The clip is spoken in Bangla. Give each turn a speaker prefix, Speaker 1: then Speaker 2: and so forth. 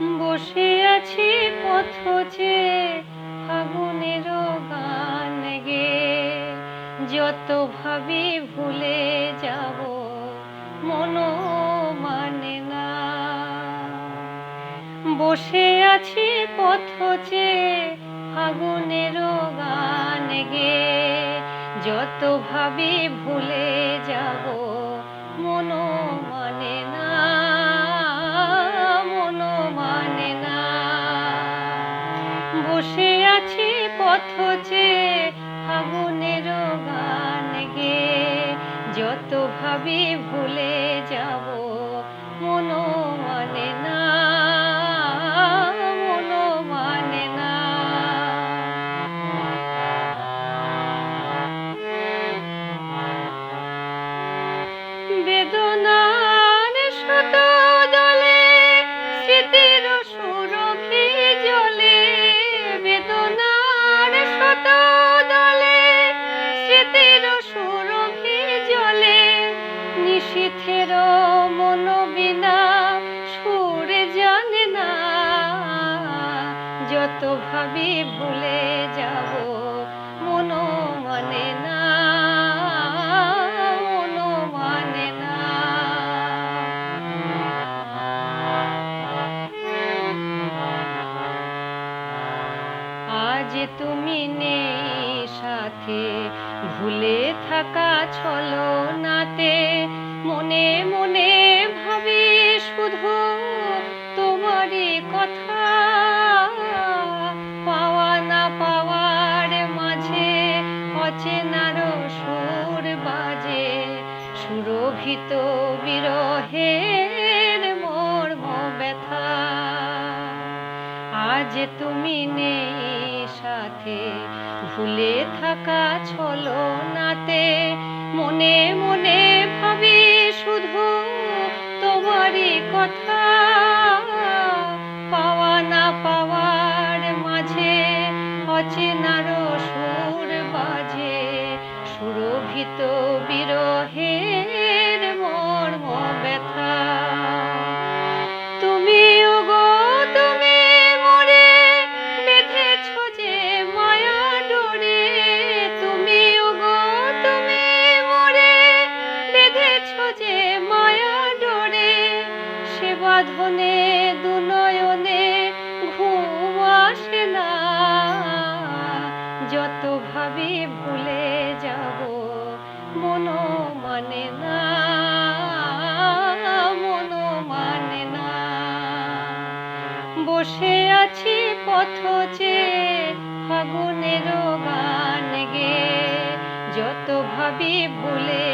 Speaker 1: বসে আছি পথচে ফাগুনের গান গে। যত ভাবি ভুলে যাব মনো মানে না। বসে আছি পথচে ফাগুনের গান গে। যত ভাবি ভুলে বসে আছি পথচে ফাগুনের গান গে। যত ভাবি ভুলে যাব মনো স্মৃতির সুরভি জলে নিশীথের মন বিনা সুর জানে না। যত ভাবি ভুলে যাব মন মানে না মন মানে না। আজ তুমি নেই। সাথে ভুলে থাকা ছলো নাতে মনে মনে ভাবি শুধু তোমারই কথা। পাওয়া না পাওয়ার মাঝে অচেনার সুর বাজে, সুরভিত বিরহের আজ তুমি নেই সাথে ভুলে থাকা ছলো নাতে মনে মনে যত ভাবি ভুলে যাব মনো মানে না মনো মানে না। বসে আছি পথ পথচে ফাগুনের গান গে যত ভাবি ভুলে